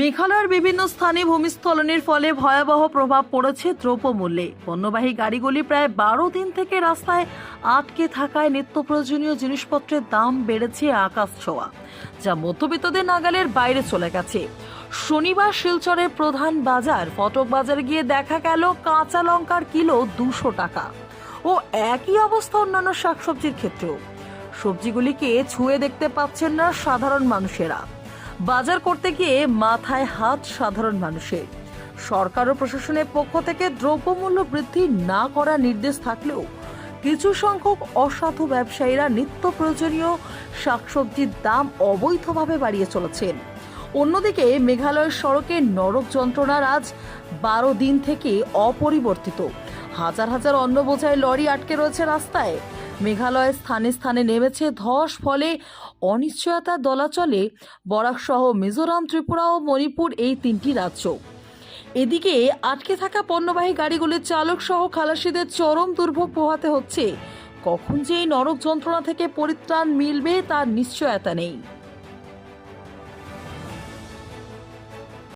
মেঘালয়ের বিভিন্ন স্থানে ভূমিস্খলনের ফলে ভয়াবহ প্রভাব পড়েছে দ্রব্যমূল্যে। পণ্যবাহী গাড়িগুলি প্রায় বারো দিন থেকে রাস্তায় আটকে থাকায় নিত্য প্রয়োজনীয় জিনিসপত্রের দাম বেড়েছে আকাশ ছোঁয়া, যা মধ্যবিত্তদের নাগালের বাইরে চলে গেছে। শনিবার শিলচরের প্রধান বাজার, ফটক বাজার গিয়ে দেখা গেল কাঁচা লঙ্কার কিলো দুশো টাকা ও একই অবস্থা অন্যান্য শাকসবজির ক্ষেত্রেও। সবজিগুলিকে ছুঁয়ে দেখতে পাচ্ছেন না সাধারণ মানুষেরা। বাজার করতে গিয়ে মাথায় হাত সাধারণ মানুষের। সরকার ও প্রশাসনের পক্ষ থেকে দ্রব্যমূল্য বৃদ্ধি না করার নির্দেশ থাকলেও কিছু সংখ্যক অসাধু ব্যবসায়ীরা নিত্য প্রয়োজনীয় শাকসবজির দাম অবৈধভাবে বাড়িয়ে চলেছেন। অন্যদিকে মেঘালয়ের সড়কে নরক যন্ত্রণার আজ বারো দিন থেকে অপরিবর্তিত। হাজার হাজার অন্ন বোঝায় লরি আটকে রয়েছে রাস্তায়। মেঘালয়ের স্থানে স্থানে নেমেছে ধস, ফলে অনিশ্চয়তার দলাচলে বরাক সহ মিজোরাম, ত্রিপুরা ও মণিপুর এই তিনটি রাজ্য। এদিকে আটকে থাকা পণ্যবাহী গাড়িগুলির চালক সহ খালাসিদের চরম দুর্ভোগ পোহাতে হচ্ছে। কখন যে এই নরক যন্ত্রণা থেকে পরিত্রাণ মিলবে তার নিশ্চয়তা নেই।